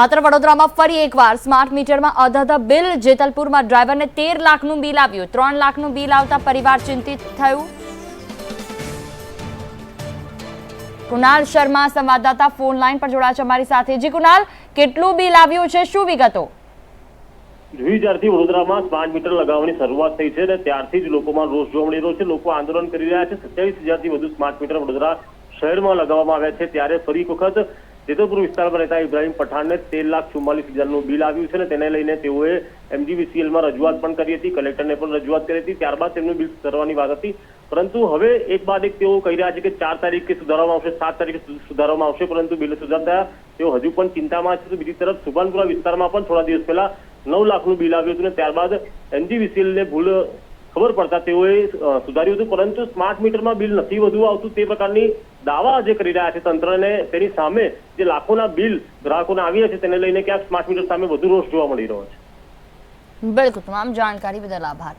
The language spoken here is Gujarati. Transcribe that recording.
આ તરફ વડોદરામાં ફરી એકવાર સ્માર્ટ મીટરમાં અધધ બિલ જેતલપુરમાં ડ્રાઈવરને તેર લાખનું બિલ આવ્યું. ત્રણ લાખનું બિલ આવતા પરિવાર ચિંતિત થયું. કુનાલ શર્મા સંવાદદાતા ફોન લાઈન પર જોડાયા અમારી સાથે. જી કુનાલ કેટલું બિલ આવ્યું છે? શું વિગતો? જ્યારથી વડોદરામાં સ્માર્ટ મીટર લગાવવાની શરૂઆત થઈ છે અને ત્યારથી જ લોકોમાં રોષ જોવા મળી રહ્યો છે. લોકો આંદોલન કરી રહ્યા છે. સત્યાવીસ હજારથી વધુ સ્માર્ટ મીટર વડોદરા શહેરમાં લગાવવામાં આવ્યા છે. ત્યારે ફરી વખત જેતલપુર વિસ્તારમાં રહેતા ઇબ્રાહીમ પઠાણને તેર લાખ ચુમ્માલીસ હજારનું બિલ આવ્યું છે અને તેને લઈને તેઓએ એમજીવીસીએલમાં રજૂઆત પણ કરી હતી. કલેક્ટરને પણ રજૂઆત કરી હતી. ત્યારબાદ તેમનું બિલ સુધારવાની વાત હતી. પરંતુ હવે એક બાદ એક તેઓ કહી રહ્યા છે કે ચાર તારીખે સુધારવામાં આવશે, સાત તારીખે સુધારવામાં આવશે, પરંતુ બિલ સુધારતા તેઓ હજુ પણ ચિંતામાં છે. તો બીજી તરફ સુભાનપુરા વિસ્તારમાં પણ થોડા દિવસ પહેલા નવ લાખનું બિલ આવ્યું હતું અને ત્યારબાદ એમજીવીસીએલને ભૂલ ખબર પડતા તેઓએ સુધાર્યું હતું, પરંતુ સ્માર્ટ મીટરમાં બિલ નથી વધુ આવતું તે પ્રકારની દાવા જે કરી રહ્યા છે તંત્રને. તેની સામે જે લાખોના બિલ ગ્રાહકોને આવ્યા છે તેને લઈને ક્યાંક સ્માર્ટ મીટર સામે વધુ રોષ જોવા મળી રહ્યો છે. બિલકુલ, તમામ જાણકારી બદલ આભાર.